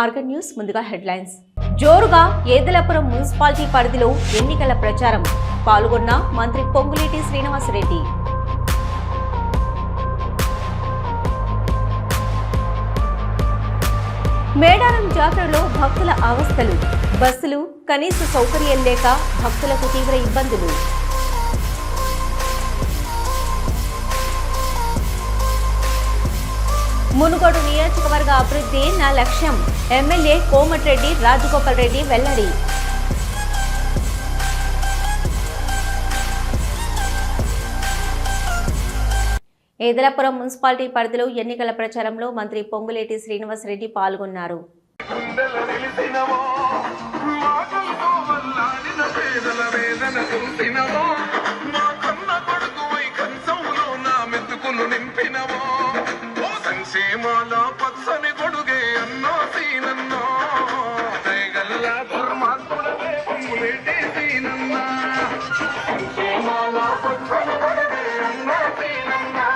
Organ news ముందుగా headlines. జోరుగా ఏదలపురం municipality పరిధిలో ఎన్నికల ప్రచారం. పాల్గొన్న మంత్రి పొంగులేటి శ్రీనివాసరెడ్డి. మేడారం జాతరలో భక్తుల అవస్థలు. బస్సులు కనీస సౌకర్యం లేక భక్తులకు తీవ్ర ఇబ్బందులు. మునుగోడు నియోజకవర్గ అభివృద్ధి నా లక్ష్యం. ఎమ్మెల్యే కోమటిరెడ్డి రాజగోపాల్ రెడ్డి వెల్లడి. ఏదలపురం మున్సిపాలిటీ పరిధిలో ఎన్నికల ప్రచారంలో మంత్రి పొంగులేటి శ్రీనివాసరెడ్డి పాల్గొన్నారు. నింపినవో సీమాల పచ్చని కొడుగే అన్నో సీనన్నో. దయగల్ల ధర్మాత్ముడవే పొంగులేటి సీనన్నా. సీమాల పచ్చని కొడుగే అన్నో సీనన్నా.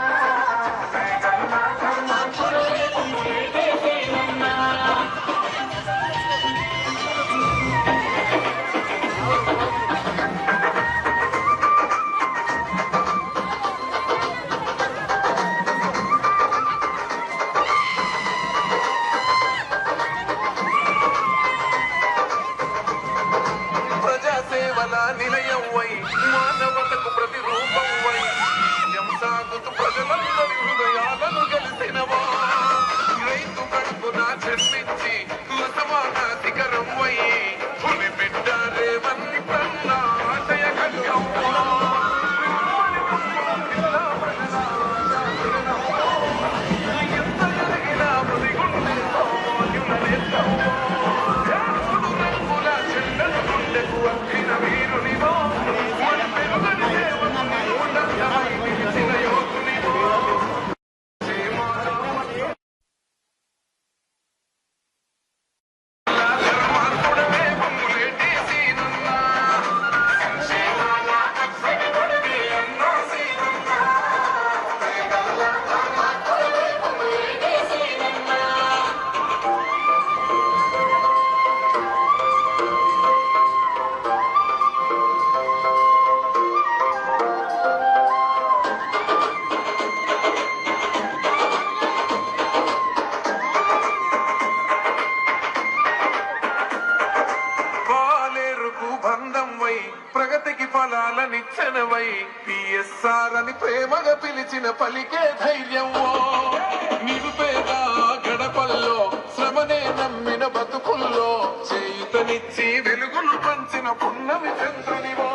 పున్నమి చంద్రునివో.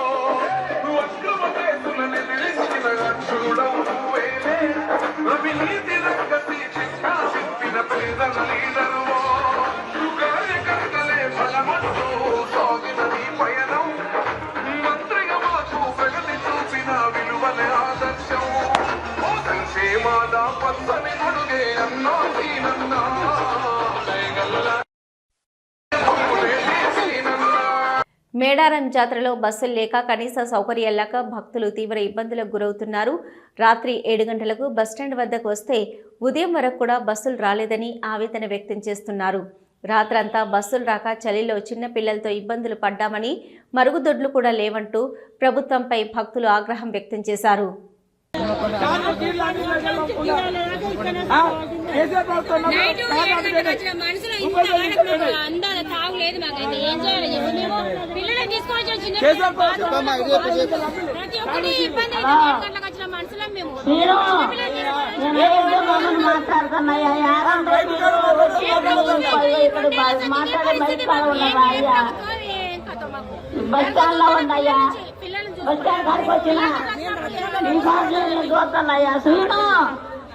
అక్రమ కేసులని నిలిచిన అక్షుడవు నువ్వేలే అవినీతి రంగతి చిట్టా చెప్పిన పేదల లీడరువో కార్యకర్తలే బలమంటూ సాగిన నీ పయనం. మంత్రిగా మాకు ప్రగతి చూపిన విలువలే ఆదర్శం. ఓ సంక్షేమాల పచ్చని గొడుగే అన్నా సీనన్నా మేడారం జాతరలో బస్సులు లేక కనీస సౌకర్యాలు లేక భక్తులు తీవ్ర ఇబ్బందులకు గురవుతున్నారు. రాత్రి ఏడు గంటలకు బస్టాండ్ వద్దకు వస్తే ఉదయం వరకు కూడా బస్సులు రాలేదని ఆవేదన వ్యక్తం చేస్తున్నారు. రాత్రంతా బస్సులు రాక చలిలో చిన్న పిల్లలతో ఇబ్బందులు పడ్డామని మరుగుదొడ్లు కూడా లేవంటూ ప్రభుత్వంపై భక్తులు ఆగ్రహం వ్యక్తం చేశారు. గంటలకు వచ్చిన మనుషులం మేము బస్ స్టాండ్లో ఉండయ్యా పిల్లలు బస్ స్టాండ్ కాడికి వచ్చిన ఈ సార్లు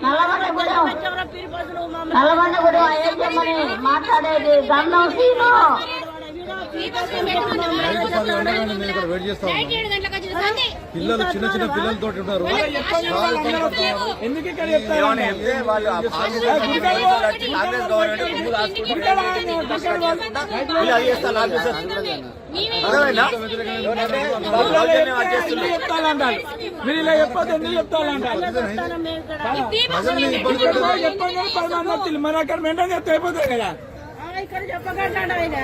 చూస్తున్నాయ్యా సూను నల్లగొండ గూడెం నల్లగొండ గూడెం ఏం చెప్పమని మాట్లాడేది గంధం సీను పిల్లలు చిన్న చిన్న పిల్లలతో ఉన్నారు ఎందుకు ఇక్కడ చెప్తారు? కాంగ్రెస్ గవర్నమెంట్ ముందు చెప్తానంటారు. మీరు ఇలా చెప్పొద్దు ఎందుకు చెప్పండి వచ్చి మరి అక్కడ చెప్తే అయిపోతుంది కదా. ఇక్కడ ఆయన.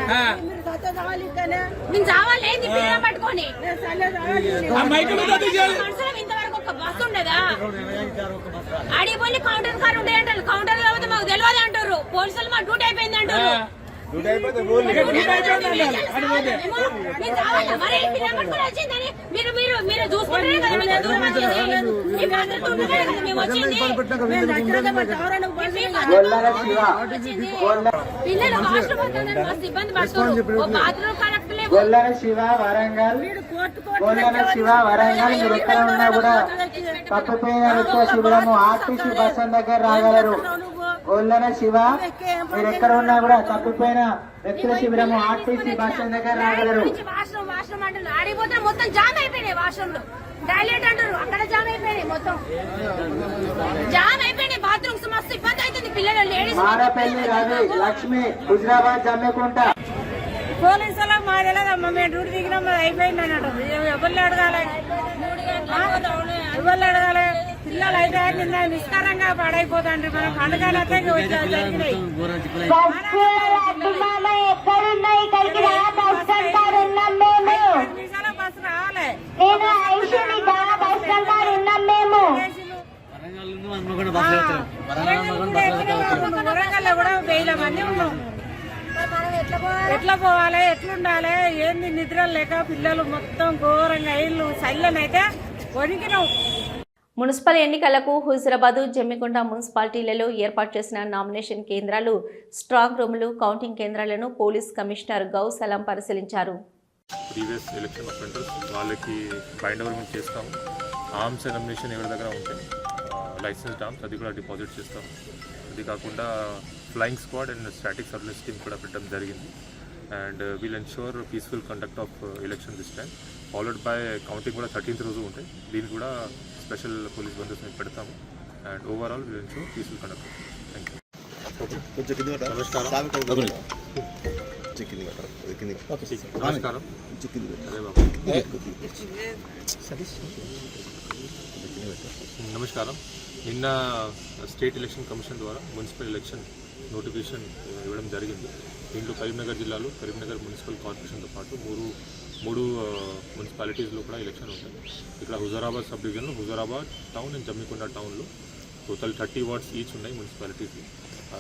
మీరు సత్య నేను చావాలి పిల్లలు పట్టుకొని. ఇంతవరకు ఒక బస్సు ఉండదా? ఆడికి పోయి కౌంటర్ కార్ ఉండే అంటారు కౌంటర్ లేకపోతే మాకు తెలియదు అంటారు. పోలీసులు మా డ్యూటీ అయిపోయింది అంటారు. మీరు చూసుకుంటారే కదా దూరం. మీ కదా మేము వచ్చింది. మేము. పిల్లలు వాష్రూమ్ మస్తు ఇబ్బంది పడుతున్నారు ఓ బాత్రూమ్ కరెక్ట్ లేవు. శివ వరంగల్. గొల్లల శివ వరంగల్. మీరు ఎక్కడ ఉన్నా కూడా తప్పిపోయిన నిత్య శిబిరము ఆర్టీసీ బస్ దగ్గర రాగలరు. గొల్లల శివ. మీరు ఎక్కడ ఉన్నా కూడా తప్పిపోయిన వ్యక్తుల శిబిరము ఆర్టీసీ బస్ దగ్గర రాగలరు. వాష్రూమ్ వాష్రూమ్ అంటారు ఆడిపోతే మొత్తం జామ్ అయిపోయినాయి వాష్రూమ్లో టాయిలెట్ అంటారు అక్కడ జామ్ అయిపోయినాయి మొత్తం. జామ్ అయిపోయినాయి. బాత్రూమ్స్ మస్తు ఇబ్బంది అవుతుంది. పిల్లలు లేడీస్ మారపల్లి రవి లక్ష్మి హుజరాబాద్ జమ్మికుంట పోలీసులకు మా తెలియదమ్మా మేము డ్యూటీ దిగినాం మాది అయిపోయింది అన్నట్టు ఎవరిని అడగాలి అయితే నిన్న నిష్కారంగా పడైపోతాండ్రి. మనం పండుగలు అయితే జరిగినాయి. ఎక్కడున్నాయి? ఇక్కడికి రా బస్ అంటారు ఉన్నాం మేము. నిమిషాల బస్సు రావాలి. నేను ఐశ్వర్య బస్ అంటారు ఉన్నాం మేము. వరంగల్లో కూడా వేల మంది ఉన్నాం. ఎట్లా పోవాలి ఎట్లుండాలి ఏంది నిద్ర లేక పిల్లలు మొత్తం ఘోరంగా ఇల్లు చల్లనైతే వణికినాం. మున్సిపల్ ఎన్నికలకు హుజరాబాదు జమ్మికుంట మున్సిపాలిటీలలో ఏర్పాటు చేసిన నామినేషన్ కేంద్రాలు స్ట్రాంగ్ రూములు కౌంటింగ్ కేంద్రాలను పోలీస్ కమిషనర్ గౌ సలాం పరిశీలించారు. ప్రీవియస్ ఎలక్షన్ అఫెండర్స్ వాళ్ళకి బైండ్ ఓవర్ చేస్తాం ఆర్మ్స్ ఎనమినేషన్ ఎవరి దగ్గర ఉంటుంది లైసెన్స్ ఆర్మ్స్ అది కూడా డిపాజిట్ చేస్తాం అది కాకుండా flying squad and static service team కూడా పెట్టడం జరిగింది. And will ensure peaceful conduct of election this time. Followed by counting కూడా థర్టీన్త్ రోజు ఉంటాయి. దీనికి కూడా స్పెషల్ పోలీస్ బందోబస్తు పెడతాము. And overall will ensure peaceful conduct thank you నమస్కారం. నమస్కారం. అదే బాబు. నమస్కారం. నిన్న స్టేట్ ఎలక్షన్ కమిషన్ ద్వారా మున్సిపల్ ఎలక్షన్ నోటిఫికేషన్ ఇవ్వడం జరిగింది. దీంట్లో కరీంనగర్ జిల్లాలో కరీంనగర్ మున్సిపల్ కార్పొరేషన్తో పాటు మూడు మూడు మున్సిపాలిటీస్లో కూడా ఎలక్షన్ ఉంటుంది. ఇక్కడ హుజరాబాద్ సబ్ డివిజన్లో హుజరాబాద్ టౌన్ అండ్ జమ్మికొండ టౌన్లో టోటల్ థర్టీ వార్డ్స్ ఈచ్ ఉన్నాయి మున్సిపాలిటీస్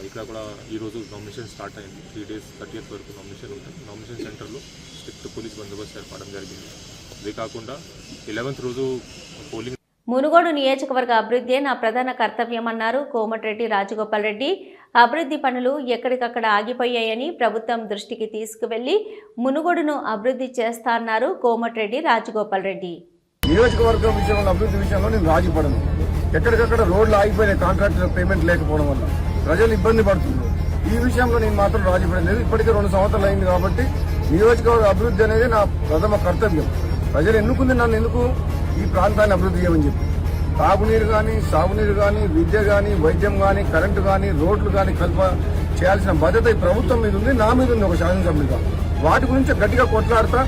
ఇక్కడ కూడా ఈరోజు నామినేషన్ స్టార్ట్ అయింది. త్రీ డేస్ థర్టీ వరకు నామినేషన్ ఉంటుంది. నామినేషన్ సెంటర్లో స్ట్రిక్ట్ పోలీస్ బందోబస్తు ఏర్పడడం జరిగింది. అదే కాకుండా ఎలెవెంత్ రోజు పోలింగ్ మునుగోడు నియోజకవర్గ అభివృద్ధే నా ప్రధాన కర్తవ్యమన్నారు కోమటిరెడ్డి రాజగోపాల్ రెడ్డి అభివృద్ధి పనులు ఎక్కడికక్కడ ఆగిపోయాయని ప్రభుత్వం దృష్టికి తీసుకువెళ్ళి మునుగోడును అభివృద్ధి చేస్తా అన్నారు కోమటిరెడ్డి రాజగోపాల్ రెడ్డి నియోజకవర్గం విషయంలో అభివృద్ధి విషయంలో నేను రాజీపడను. ఎక్కడికక్కడ రోడ్లు ఆగిపోయినాయి కాంట్రాక్టర్ పేమెంట్ లేకపోవడం వల్ల ప్రజలు ఇబ్బంది పడుతున్నారు. ఈ విషయంలో నేను మాత్రం రాజీపడలేదు. ఇప్పటికే రెండు సంవత్సరాలు అయింది కాబట్టి నియోజకవర్గ అభివృద్ధి అనేది నా ప్రథమ కర్తవ్యం. ప్రజలు ఎన్నుకుంది నన్ను ఎందుకు? ఈ ప్రాంతాన్ని అభివృద్ధి చేయమని చెప్పి. తాగునీరు కానీ సాగునీరు కానీ విద్య కానీ వైద్యం కానీ కరెంటు కానీ రోడ్లు కానీ కల్ప చేయాల్సిన బాధ్యత ఈ ప్రభుత్వం మీద ఉంది నా మీద ఉంది ఒక శాసనసభ్యుడిగా. వాటి గురించి గట్టిగా కొట్లాడతా.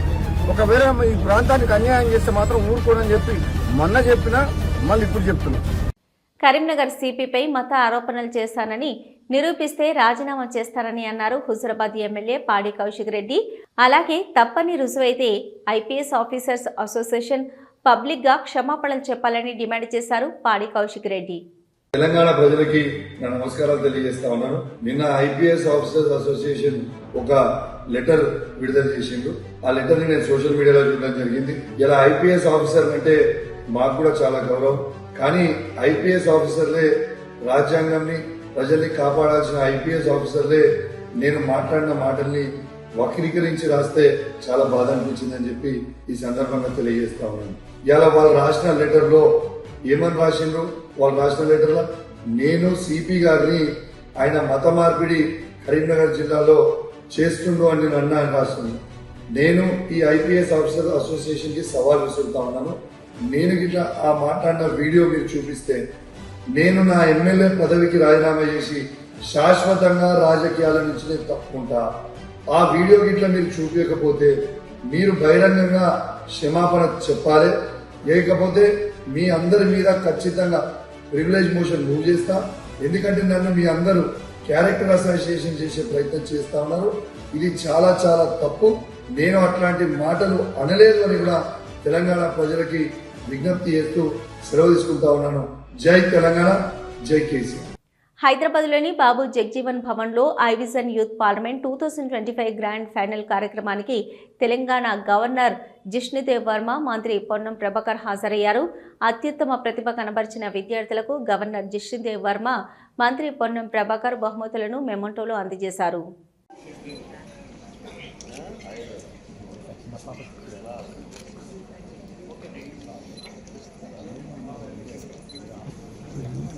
ఒకవేళ ఈ ప్రాంతానికి అన్యాయం చేస్తే మాత్రం ఊరుకోనని చెప్పి మొన్న చెప్పినా మళ్ళీ ఇప్పుడు చెప్తున్నా. కరీంనగర్ సిపిపై మత ఆరోపణలు చేశానని నిరూపిస్తే రాజీనామా చేస్తారని అన్నారు హుజురాబాద్ ఎమ్మెల్యే పాడి కౌశిక్ రెడ్డి. అలాగే తప్పని రుజువైతే ఐపీఎస్ ఆఫీసర్స్ అసోసియేషన్ పబ్లిక్గా క్షమాపణలు చెప్పాలని డిమాండ్ చేశారు పాడి కౌశిక్ రెడ్డి. తెలంగాణ ప్రజలకి నా నమస్కారాలు తెలియజేస్తా ఉన్నాను. నిన్న ఐపీఎస్ ఆఫీసర్స్ అసోసియేషన్ ఒక లెటర్ విడుదల చేసిండు ఆ లెటర్ నేను సోషల్ మీడియాలో చూడడం జరిగింది. ఇలా ఐపీఎస్ ఆఫీసర్ అంటే మాకు కూడా చాలా గౌరవం. కానీ ఐపీఎస్ ఆఫీసర్లే రాజ్యాంగాన్ని ప్రజల్ని కాపాడాల్సిన ఐపీఎస్ ఆఫీసర్లే నేను మాట్లాడిన మాటల్ని వక్రీకరించి రాస్తే చాలా బాధ అనిపించిందని చెప్పి ఈ సందర్భంగా తెలియజేస్తా ఉన్నాను. ఇలా వాళ్ళు రాసిన లెటర్లో ఏమని రాసిండ్రు? వాళ్ళు రాసిన లెటర్లో నేను సిపి గారిని ఆయన మత మార్పిడి కరీంనగర్ జిల్లాలో చేస్తుండ్రు అని నేను అన్నా రాస్తుంది నేను ఈ ఐపీఎస్ ఆఫీసర్ అసోసియేషన్కి సవాల్ విసురుతా ఉన్నాను. నేను గిట్లా ఆ మాట్లాడిన వీడియో మీరు చూపిస్తే నేను నా ఎమ్మెల్యే పదవికి రాజీనామా చేసి శాశ్వతంగా రాజకీయాల నుంచి నేను తప్పుకుంటా. ఆ వీడియో గిట్ల మీరు చూపించకపోతే మీరు బహిరంగంగా క్షమాపణ చెప్పాలి. లేకపోతే మీ అందరి మీద ఖచ్చితంగా ప్రివిలేజ్ మోషన్ మూవ్ చేస్తా. ఎందుకంటే నన్ను మీ అందరూ క్యారెక్టర్ అసోసియేషన్ చేసే ప్రయత్నం చేస్తా ఉన్నారు. ఇది చాలా చాలా తప్పు. నేను అట్లాంటి మాటలు అనలేదు అని కూడా తెలంగాణ ప్రజలకి విజ్ఞప్తి చేస్తూ సెలవు తీసుకుంటా ఉన్నాను. జై తెలంగాణ జై కేసీఆర్. హైదరాబాద్లోని బాబు జగ్జీవన్ భవన్లో iVision youth parliament two thousand twenty five grand final కార్యక్రమానికి తెలంగాణ గవర్నర్ జిష్ణుదేవ్ వర్మ మంత్రి పొన్నం ప్రభాకర్ హాజరయ్యారు. అత్యుత్తమ ప్రతిభ కనబరిచిన విద్యార్థులకు గవర్నర్ జిష్ణుదేవ్ వర్మ మంత్రి పొన్నం ప్రభాకర్ బహుమతులను మెమోటోలో అందజేశారు.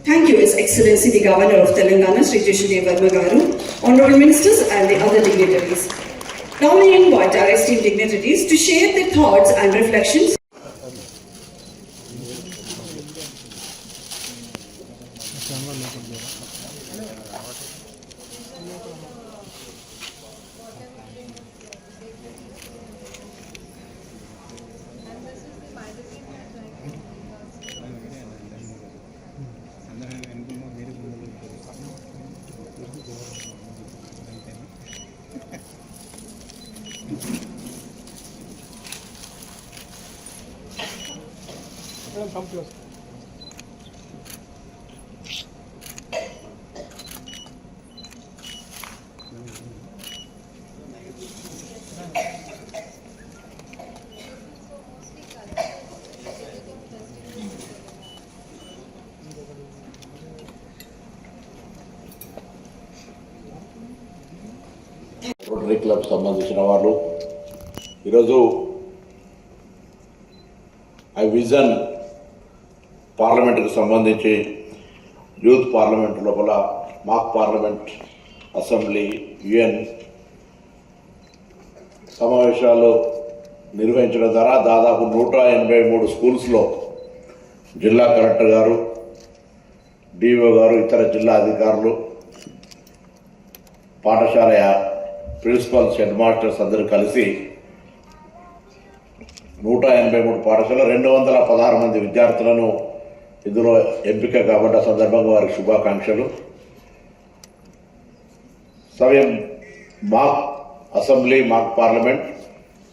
Thank you, His Excellency the Governor of Telangana, Sri Verma Garu, Honorable Ministers and the other dignitaries. Now we invite our esteemed dignitaries to share their thoughts and reflections Rotary club సంబంధించిన వాళ్ళు. ఈరోజు eye vision పార్లమెంట్కి సంబంధించి youth parliament లోపల మాక్ parliament assembly UN సమావేశాలు నిర్వహించడం ద్వారా దాదాపు నూట ఎనభై మూడు స్కూల్స్లో జిల్లా కలెక్టర్ గారు డిఓ గారు ఇతర జిల్లా అధికారులు పాఠశాల ప్రిన్సిపల్స్ హెడ్ మాస్టర్స్ అందరూ కలిసి నూట ఎనభై మూడు పాఠశాల రెండు వందల పదహారు మంది విద్యార్థులను ఇందులో ఎంపిక కాబట్ట సందర్భంగా వారికి శుభాకాంక్షలు सभी mock assembly mock parliament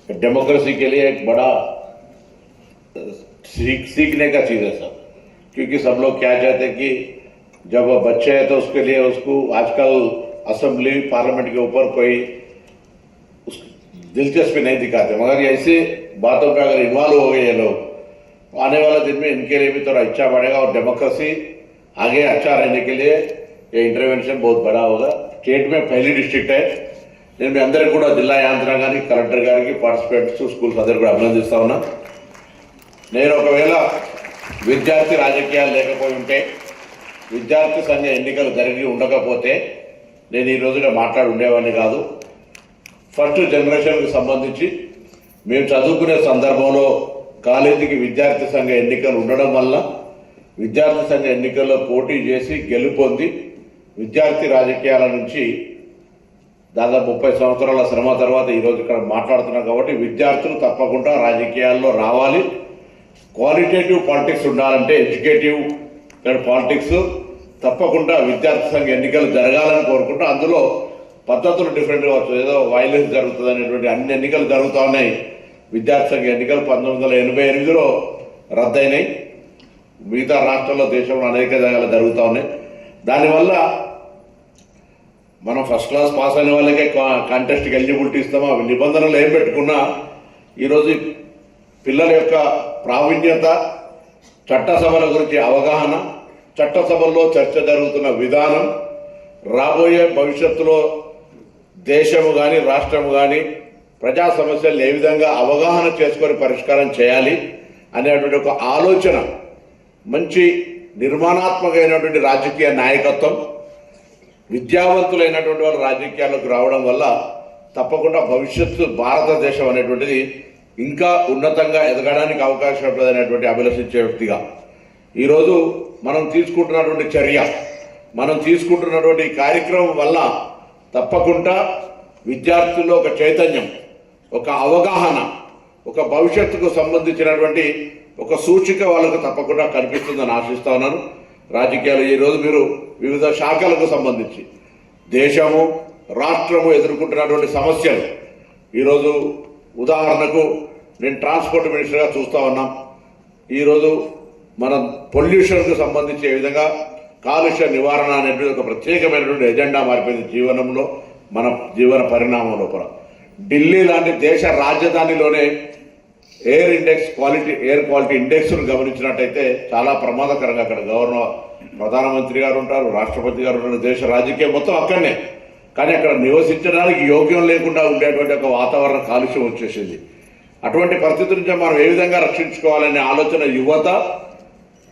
democracy के लिए एक बड़ा सीख सीखने का चीज है सर क्योंकि सब लोग क्या चाहते हैं कि जब बच्चे हैं तो उसके लिए उसको आजकल असेंबली पार्लियामेंट के ऊपर कोई उस दिलचस्पी नहीं दिखाते मगर ऐसे बातों पे अगर इन्वॉल्व हो गए ये लोग तो आने वाले दिन में इनके लिए भी थोड़ा इच्छा बढ़ेगा और डेमोक्रेसी आगे अच्छा रहने के लिए ये इंटरवेंशन बहुत बड़ा होगा స్టేట్ में पहली డిస్ట్రిక్ట్ है నేను మీ అందరికీ కూడా జిల్లా యాంత్రాంగానికి కలెక్టర్ గారికి పార్టిసిపేట్స్ స్కూల్స్ అందరికీ కూడా అభినందిస్తా ఉన్నా నేను ఒకవేళ విద్యార్థి రాజకీయాలు లేకపోయి ఉంటే విద్యార్థి సంఘ ఎన్నికలు జరిగి ఉండకపోతే నేను ఈ రోజున మాట్లాడి ఉండేవాడిని కాదు ఫస్ట్ జనరేషన్కి సంబంధించి మేము చదువుకునే సందర్భంలో కాలేజీకి విద్యార్థి సంఘ ఎన్నికలు ఉండడం వల్ల విద్యార్థి సంఘ ఎన్నికల్లో పోటీ చేసి గెలుపొంది విద్యార్థి రాజకీయాల నుంచి దాదాపు ముప్పై సంవత్సరాల శ్రమ తర్వాత ఈరోజు ఇక్కడ మాట్లాడుతున్నాం కాబట్టి విద్యార్థులు తప్పకుండా రాజకీయాల్లో రావాలి. క్వాలిటేటివ్ పాలిటిక్స్ ఉండాలంటే ఎడ్యుకేటివ్ పాలిటిక్స్ తప్పకుండా విద్యార్థి సంఘ ఎన్నికలు జరగాలని కోరుకుంటూ అందులో పద్ధతులు డిఫరెంట్ కావచ్చు ఏదో వైలెన్స్ జరుగుతుంది అనేటువంటి అన్ని ఎన్నికలు జరుగుతూ ఉన్నాయి. విద్యార్థి సంఘ ఎన్నికలు పంతొమ్మిది వందల ఎనభై ఎనిమిదిలో రద్దయినాయి. మిగతా రాష్ట్రాల్లో దేశంలో అనేక జాగాలు జరుగుతూ ఉన్నాయి. దానివల్ల మనం ఫస్ట్ క్లాస్ పాస్ అయిన వాళ్ళకే కాంటెస్ట్కి ఎలిజిబిలిటీ ఇస్తామో? అవి నిబంధనలు ఏం పెట్టుకున్నా ఈరోజు పిల్లల యొక్క ప్రావీణ్యత చట్టసభల గురించి అవగాహన చట్టసభల్లో చర్చ జరుగుతున్న విధానం రాబోయే భవిష్యత్తులో దేశము కానీ రాష్ట్రము కానీ ప్రజా సమస్యలు ఏ విధంగా అవగాహన చేసుకొని పరిష్కారం చేయాలి అనేటువంటి ఒక ఆలోచన మంచి నిర్మాణాత్మకమైనటువంటి రాజకీయ నాయకత్వం విద్యావంతులైనటువంటి వాళ్ళు రాజకీయాల్లోకి రావడం వల్ల తప్పకుండా భవిష్యత్తు భారతదేశం అనేటువంటిది ఇంకా ఉన్నతంగా ఎదగడానికి అవకాశం ఉంటుంది అనేటువంటి అభిలషించే వ్యక్తిగా. ఈరోజు మనం తీసుకుంటున్నటువంటి చర్య మనం తీసుకుంటున్నటువంటి కార్యక్రమం వల్ల తప్పకుండా విద్యార్థుల్లో ఒక చైతన్యం ఒక అవగాహన ఒక భవిష్యత్తుకు సంబంధించినటువంటి ఒక సూచిక వాళ్ళకు తప్పకుండా కనిపిస్తుందని ఆశిస్తా ఉన్నాను. రాజకీయాలు ఈరోజు మీరు వివిధ శాఖలకు సంబంధించి దేశము రాష్ట్రము ఎదుర్కొంటున్నటువంటి సమస్యలు. ఈరోజు ఉదాహరణకు నేను ట్రాన్స్పోర్ట్ మినిస్టర్గా చూస్తూ ఉన్నాం. ఈరోజు మనం పొల్యూషన్కు సంబంధించి ఏ విధంగా కాలుష్య నివారణ అనేటువంటి ఒక ప్రత్యేకమైనటువంటి ఎజెండా మారిపోయింది జీవనంలో మన జీవన పరిణామం లోపల ఢిల్లీ లాంటి దేశ రాజధానిలోనే air index quality air quality ఇండెక్స్ను గమనించినట్టయితే చాలా ప్రమాదకరంగా అక్కడ గవర్నర్ ప్రధానమంత్రి గారు ఉంటారు రాష్ట్రపతి గారు ఉంటారు దేశ రాజకీయం మొత్తం అక్కడనే. కానీ అక్కడ నివసించడానికి యోగ్యం లేకుండా ఉండేటువంటి ఒక వాతావరణ కాలుష్యం వచ్చేసింది. అటువంటి పరిస్థితి నుంచి మనం ఏ విధంగా రక్షించుకోవాలనే ఆలోచన యువత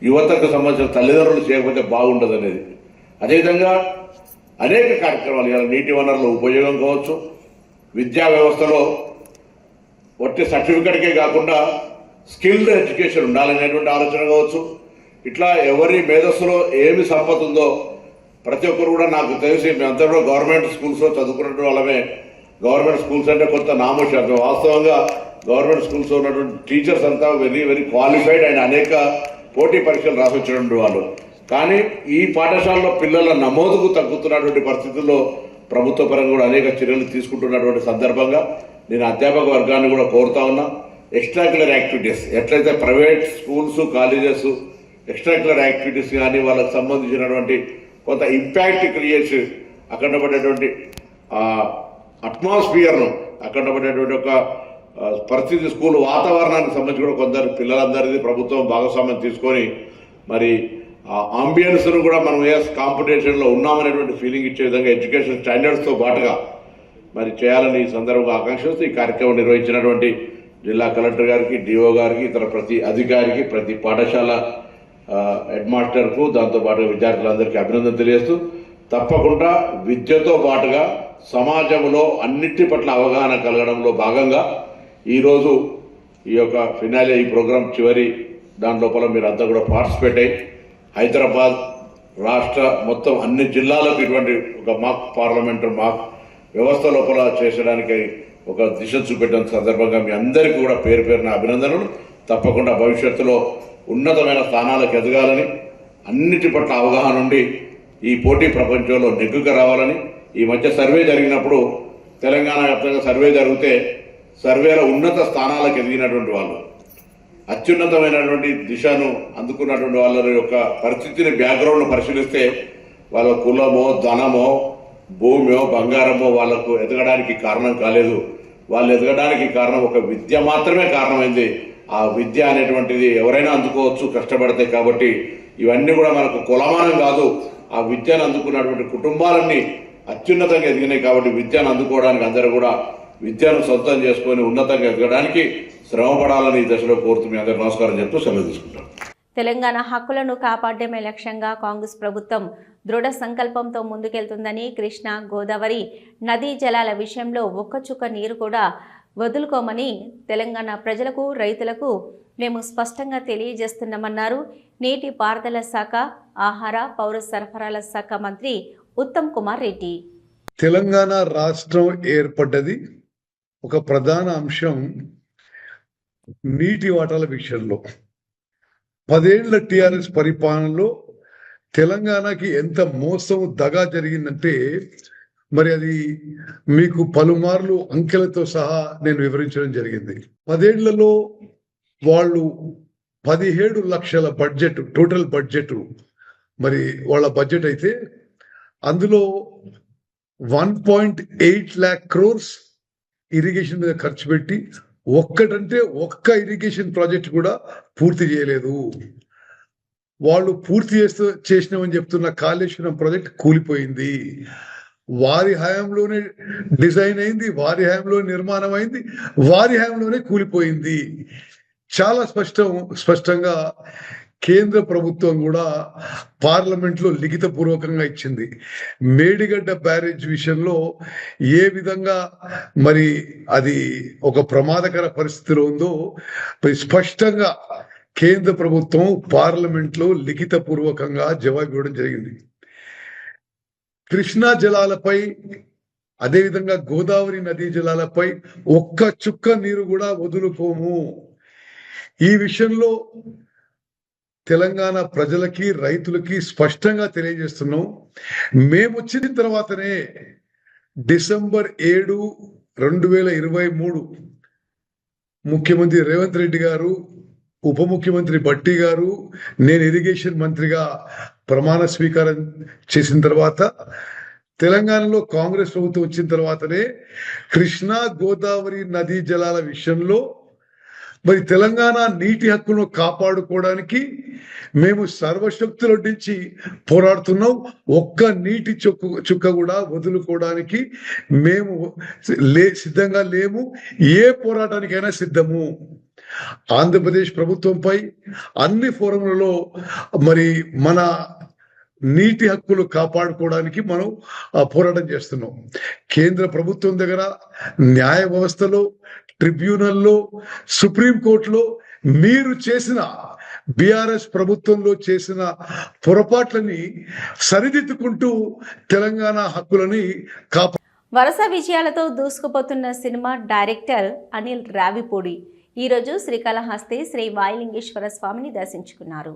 యువతకు సంబంధించిన తల్లిదండ్రులు చేయకపోతే బాగుండదు అనేది అదేవిధంగా అనేక కార్యక్రమాలు ఇలా నీటి వనరుల ఉపయోగం కావచ్చు విద్యా వ్యవస్థలో ఒట్టి సర్టిఫికెట్కే కాకుండా స్కిల్డ్ ఎడ్యుకేషన్ ఉండాలనేటువంటి ఆలోచన కావచ్చు. ఇట్లా ఎవరి మేధస్సులో ఏమి సంపద ఉందో ప్రతి ఒక్కరు కూడా నాకు తెలిసి మేమంతా కూడా గవర్నమెంట్ స్కూల్స్లో చదువుకున్నటువంటి వాళ్ళమే. గవర్నమెంట్ స్కూల్స్ అంటే కొంత నామోషం వాస్తవంగా గవర్నమెంట్ స్కూల్స్ ఉన్నటువంటి టీచర్స్ అంతా వెరీ వెరీ క్వాలిఫైడ్ అండ్ అనేక పోటీ పరీక్షలు రాసొచ్చినటువంటి వాళ్ళు. కానీ ఈ పాఠశాలలో పిల్లల నమోదుకు తగ్గుతున్నటువంటి పరిస్థితుల్లో ప్రభుత్వ పరంగా కూడా అనేక చర్యలు తీసుకుంటున్నటువంటి సందర్భంగా నేను అధ్యాపక వర్గాన్ని కూడా కోరుతా ఉన్నా. ఎక్స్ట్రా యాక్టివిటీస్ ఎట్లయితే private schools colleges extra activities కానీ వాళ్ళకి సంబంధించినటువంటి కొంత ఇంపాక్ట్ క్రియేట్స్ అక్కడ పడేటువంటి అట్మాస్ఫియర్ను అక్కడ పడేటువంటి ఒక పరిస్థితి స్కూల్ వాతావరణానికి సంబంధించి కూడా కొందరు పిల్లలందరిది ప్రభుత్వం భాగస్వామ్యం తీసుకొని మరి అంబియన్స్ను కూడా మనం ఏ కాంపిటీషన్లో ఉన్నామనేటువంటి ఫీలింగ్ ఇచ్చే విధంగా ఎడ్యుకేషన్ స్టాండర్డ్స్తో పాటుగా మరి చేయాలని ఈ సందర్భంగా ఆకాంక్షిస్తూ ఈ కార్యక్రమం నిర్వహించినటువంటి జిల్లా కలెక్టర్ గారికి డిఓ గారికి ఇతర ప్రతి అధికారికి ప్రతి పాఠశాల హెడ్మాస్టర్కు హెడ్ మాస్టర్కు దాంతోపాటు విద్యార్థులందరికీ అభినందన తెలియజేస్తూ తప్పకుండా విద్యతో పాటుగా సమాజంలో అన్నిటి పట్ల అవగాహన కలగడంలో భాగంగా ఈరోజు ఈ యొక్క ఫినాలే ఈ ప్రోగ్రాం చివరి దాని లోపల మీరు అంతా కూడా పార్టిసిపేట్ అయ్యి హైదరాబాద్ రాష్ట్ర మొత్తం అన్ని జిల్లాలకు ఇటువంటి ఒక మాక్ పార్లమెంటు మాక్ వ్యవస్థ లోపల చేసడానికి ఒక దిశ చూపెట్టిన సందర్భంగా మీ అందరికీ కూడా పేరు పేరున అభినందనలు. తప్పకుండా భవిష్యత్తులో ఉన్నతమైన స్థానాలకు ఎదగాలని అన్నిటి పట్ల అవగాహన ఉండి ఈ పోటీ ప్రపంచంలో నెగ్గుకు రావాలని ఈ మధ్య సర్వే జరిగినప్పుడు తెలంగాణ వ్యాప్తంగా సర్వే జరిగితే సర్వేల ఉన్నత స్థానాలకు ఎదిగినటువంటి వాళ్ళు అత్యున్నతమైనటువంటి దిశను అందుకున్నటువంటి వాళ్ళ యొక్క పరిస్థితిని బ్యాక్గ్రౌండ్ పరిశీలిస్తే వాళ్ళ కులమో ధనమో భూమో బంగారమో వాళ్ళకు ఎదగడానికి కారణం కాలేదు. వాళ్ళు ఎదగడానికి కారణం ఒక విద్య మాత్రమే కారణమైంది. ఆ విద్య అనేటువంటిది ఎవరైనా అందుకోవచ్చు కష్టపడితే కాబట్టి ఇవన్నీ కూడా మనకు కులమానం కాదు. ఆ విద్యను అందుకున్నటువంటి కుటుంబాలన్నీ అత్యున్నతంగా ఎదిగినాయి కాబట్టి విద్యను అందుకోవడానికి అందరూ కూడా విద్యను సొంతం చేసుకొని ఉన్నతంగా ఎదగడానికి శ్రమపడాలని ఈ దశలో కోరుతూ మీ అందరూ నమస్కారం చెప్తూ సెలవు తీసుకుంటాను తెలంగాణ హక్కులను కాపాడమే లక్ష్యంగా కాంగ్రెస్ ప్రభుత్వం దృఢ సంకల్పంతో ముందుకెళ్తుందని కృష్ణా గోదావరి నదీ జలాల విషయంలో ఒక్క చుక్క నీరు కూడా వదులుకోమని తెలంగాణ ప్రజలకు రైతులకు మేము స్పష్టంగా తెలియజేస్తున్నామన్నారు. నీటి పారుదల శాఖ ఆహార పౌర సరఫరాల శాఖ మంత్రి ఉత్తమ్ కుమార్ రెడ్డి. తెలంగాణ రాష్ట్రం ఏర్పడ్డది ఒక ప్రధాన అంశం నీటి వాటాల విషయంలో పదేళ్ళ టిఆర్ఎస్ పరిపాలనలో తెలంగాణకి ఎంత మోసం దగా జరిగిందంటే మరి అది మీకు పలుమార్లు అంకెలతో సహా నేను వివరించడం జరిగింది. పదేళ్ళలో వాళ్ళు పదిహేడు లక్షల బడ్జెట్ టోటల్ బడ్జెట్ మరి వాళ్ళ బడ్జెట్ అయితే అందులో one point eight lakh crores irrigation మీద ఖర్చు పెట్టి ఒక్కటంటే ఒక్క ఇరిగేషన్ ప్రాజెక్ట్ కూడా పూర్తి చేయలేదు. వాళ్ళు పూర్తి చేస్తూ చేసినామని చెప్తున్న కాళేశ్వరం ప్రాజెక్ట్ కూలిపోయింది. వారి హయాంలోనే డిజైన్ అయింది వారి హయాంలో నిర్మాణం అయింది వారి హయాంలోనే కూలిపోయింది. చాలా స్పష్టం స్పష్టంగా కేంద్ర ప్రభుత్వం కూడా పార్లమెంట్లో లిఖిత పూర్వకంగా ఇచ్చింది. మేడిగడ్డ బ్యారేజ్ విషయంలో ఏ విధంగా మరి అది ఒక ప్రమాదకర పరిస్థితిలో ఉందో స్పష్టంగా కేంద్ర ప్రభుత్వం పార్లమెంట్లో లిఖిత పూర్వకంగా జవాబు ఇవ్వడం జరిగింది. కృష్ణా జలాలపై అదేవిధంగా గోదావరి నదీ జలాలపై ఒక్క చుక్క నీరు కూడా వదులుకోము. ఈ విషయంలో తెలంగాణ ప్రజలకి రైతులకి స్పష్టంగా తెలియజేస్తున్నాం. మేము వచ్చిన తర్వాతనే డిసెంబర్ ఏడు రెండు వేల ఇరవై మూడు ముఖ్యమంత్రి రేవంత్ రెడ్డి గారు ఉప ముఖ్యమంత్రి భట్టి గారు నేను ఇరిగేషన్ మంత్రిగా ప్రమాణ స్వీకారం చేసిన తర్వాత తెలంగాణలో కాంగ్రెస్ ప్రభుత్వం వచ్చిన తర్వాతనే కృష్ణా గోదావరి నదీ జలాల విషయంలో మరి తెలంగాణ నీటి హక్కును కాపాడుకోవడానికి మేము సర్వశక్తుల నుంచి పోరాడుతున్నాం. ఒక్క నీటి చుక్క చుక్క కూడా వదులుకోవడానికి మేము లే సిద్ధంగా లేము. ఏ పోరాటానికైనా సిద్ధము. ఆంధ్రప్రదేశ్ ప్రభుత్వంపై అన్ని ఫోరంలలో మరి మన నీటి హక్కులు కాపాడుకోవడానికి మనం పోరాటం చేస్తున్నాం. కేంద్ర ప్రభుత్వం దగ్గర న్యాయ వ్యవస్థలో ట్రిబ్యునల్లో సుప్రీంకోర్టులో మీరు చేసిన బీఆర్ఎస్ ప్రభుత్వంలో చేసిన పొరపాట్లని సరిదిద్దుకుంటూ తెలంగాణ హక్కులని కాపా వరుస విజయాలతో దూసుకుపోతున్న సినిమా డైరెక్టర్ అనిల్ రావిపూడి. ఈరోజు శ్రీకాళహస్తి శ్రీ వాయులింగేశ్వర స్వామిని దర్శించుకున్నారు.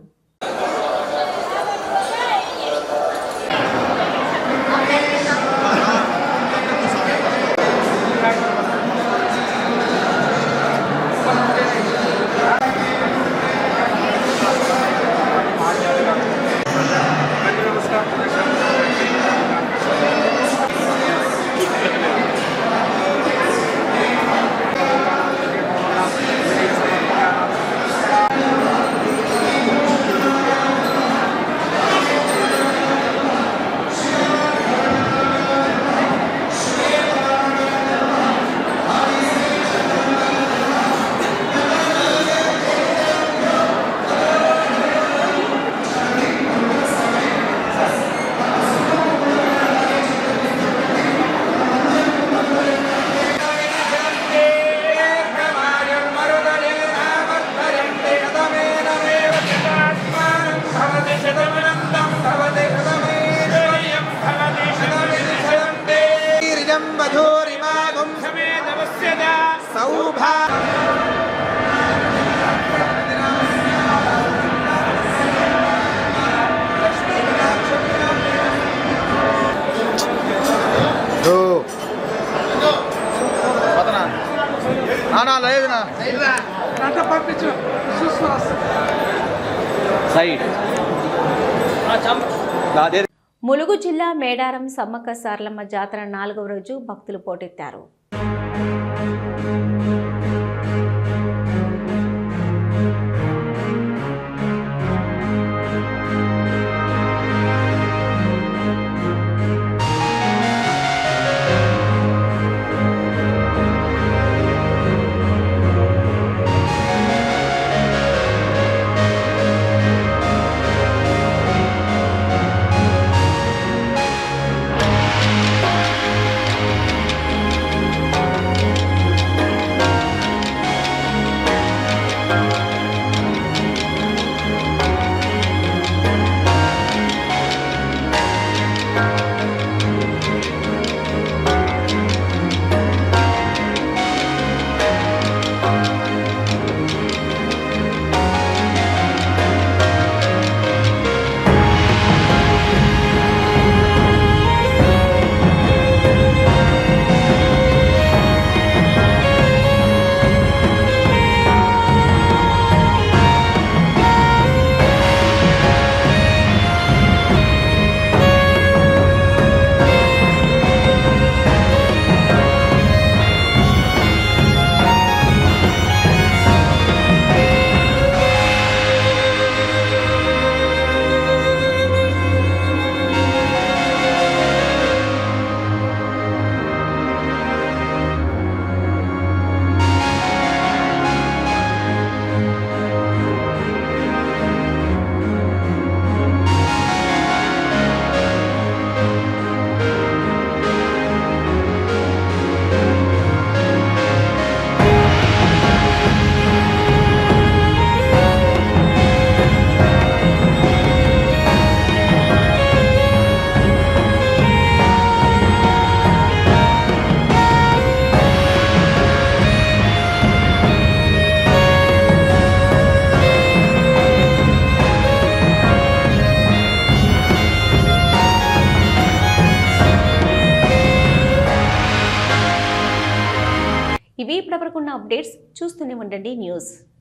Thank you. సమ్మక్క సార్లమ్మ జాతర నాలుగవ రోజు భక్తులు పోటెత్తారు. updates.